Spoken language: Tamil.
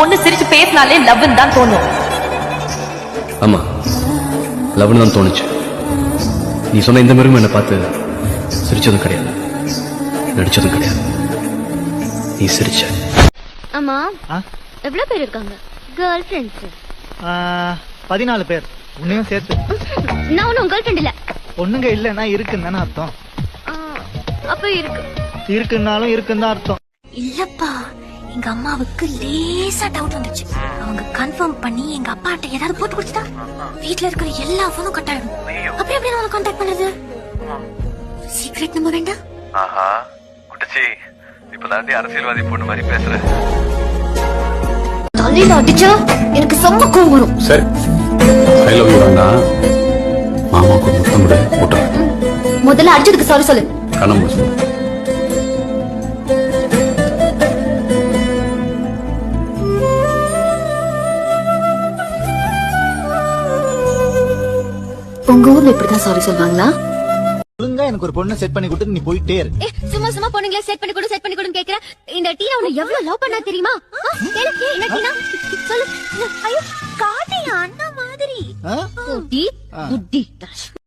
பொண்ணு சிரிச்சு பேசினாலே லவ்னு தான் தோணும். ஆமா லவ்னு தான் தோணுச்சு. நீ சொன்ன இந்த மிருகம் என்னை பார்த்து சிரிச்சதும் கிடையாது. நடிச்சதும் கிடையாது. நீ சிரிச்ச. ஆமா ஆ? எவ்வளவு பேர் இருக்காங்க? கேர்ள் ஃபிரெண்ட்ஸ் ஆ, பதினாலு பேர். உன்னையும் சேர்த்து. நான் ஒன்னும் கேர்ள் ஃபிரெண்ட் இல்ல. பொண்ணுங்க இல்லைன்னா இருக்குன்னு தானே அர்த்தம். அப்ப இருக்கு. இருக்குன்னாலும் இருக்குன்னு தான் அர்த்தம். இல்லப்பா. எங்க அம்மாவுக்கு லேசா டவுட் வந்துச்சு. அவங்க கன்ஃபார்ம் பண்ணி எங்க அப்பாட்ட ஏதாவது போட்டு கொடுத்துட்டா வீட்ல இருக்கிற எல்லா போனும் கட் ஆயிடும். அப்புறம் எப்படி நான் கான்டாக்ட் பண்ணது? சீக்ரெட் நம்ப வேண்டாம் ஆஹா. குட்டச்சி இப்பதான் அரசியல்வாதி பொண்ணு மாதிரி பேசுற. தலையில அடிச்சா எனக்கு செம்ம கோவம் வரும். சரி. ஐ லவ் யூ வேண்டாம் மாமாவுக்கு முத்தம் கொடு விட்டுறேன் முதல்ல அடிச்சதுக்கு சாரி சொல்லு. கண்ணம் சொல்லு. உங்க ஊர்ல இப்படிதான் சாரி சொல்லுவாங்களா? ஒழுங்கா எனக்கு ஒரு பொண்ணை செட் பண்ணி கொடுத்து நீ போயிட்டே இரு. ஏ, சும்மா சும்மா பொண்ணுங்களே செட் பண்ணி கொடு செட் பண்ணி கொடுன்னு கேக்குற. இந்த டீனா உன்னை எவ்வளவு லவ் பண்ணா தெரியுமா? ஆ, கேளு, என்ன டீனா? சொல்லு. ஐயோ காட்டி அண்ணா மாதிரி. ஆ?